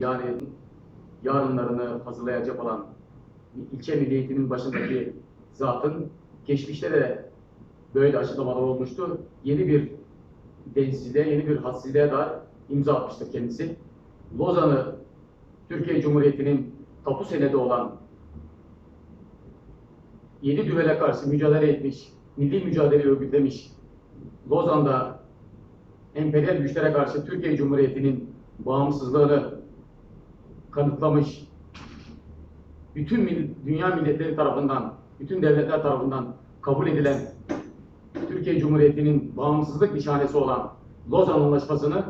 yani yarınlarını hazırlayacak olan ilçe milli başındaki zatın geçmişte de böyle açıklamalar olmuştu. Yeni bir densizliğe, yeni bir hadsizliğe da imza atmıştır kendisi. Lozan'ı Türkiye Cumhuriyeti'nin tapu senedi olan yedi düvele karşı mücadele etmiş, milli mücadele örgütlemiş, Lozan'da emperyal güçlere karşı Türkiye Cumhuriyeti'nin bağımsızlığını kanıtlamış, bütün dünya milletleri tarafından, bütün devletler tarafından kabul edilen Türkiye Cumhuriyeti'nin bağımsızlık nişanesi olan Lozan Anlaşması'nı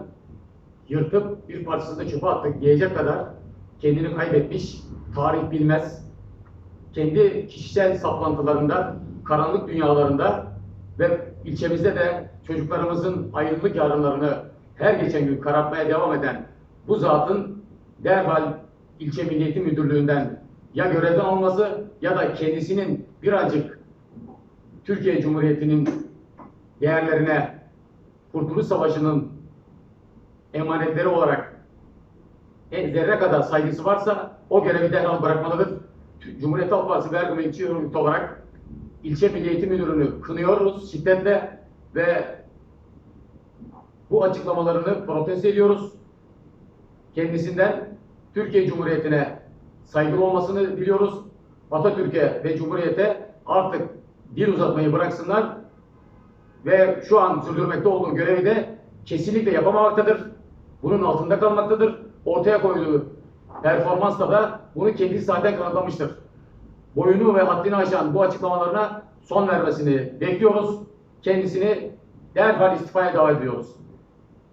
yırtıp bir parçasını çöpe attık diyecek kadar kendini kaybetmiş, tarih bilmez, kendi kişisel saplantılarında, karanlık dünyalarında ve ilçemizde de çocuklarımızın ayrılık yarınlarını her geçen gün karartmaya devam eden bu zatın derhal ilçe Milliyeti Müdürlüğü'nden ya görevden alması ya da kendisinin birazcık Türkiye Cumhuriyeti'nin değerlerine Kurtuluş Savaşı'nın emanetleri olarak en zerre kadar saygısı varsa o görevi derhal bırakmalıdır. Cumhuriyet Halk Partisi Bergama İlçe Örgütü olarak ilçe Milli Eğitim Müdürlüğü'nü kınıyoruz şiddetle ve bu açıklamalarını protesto ediyoruz. Kendisinden Türkiye Cumhuriyeti'ne saygılı olmasını diliyoruz. Atatürk'e ve Cumhuriyet'e artık dil uzatmayı bıraksınlar ve şu an sürdürmekte olduğu görevi de kesinlikle yapamamaktadır. Bunun altında kalmaktadır. Ortaya koyduğu performansla da bunu kendisi zaten kanıtlamıştır. Boyunu ve haddini aşan bu açıklamalarına son vermesini bekliyoruz. Kendisini derhal istifaya davet ediyoruz.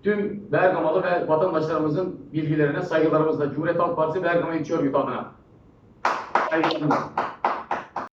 Tüm Bergamalı ve vatandaşlarımızın bilgilerine saygılarımızla Cumhuriyet Halk Partisi Bergama İlçe Örgütü adına. Saygılarımla.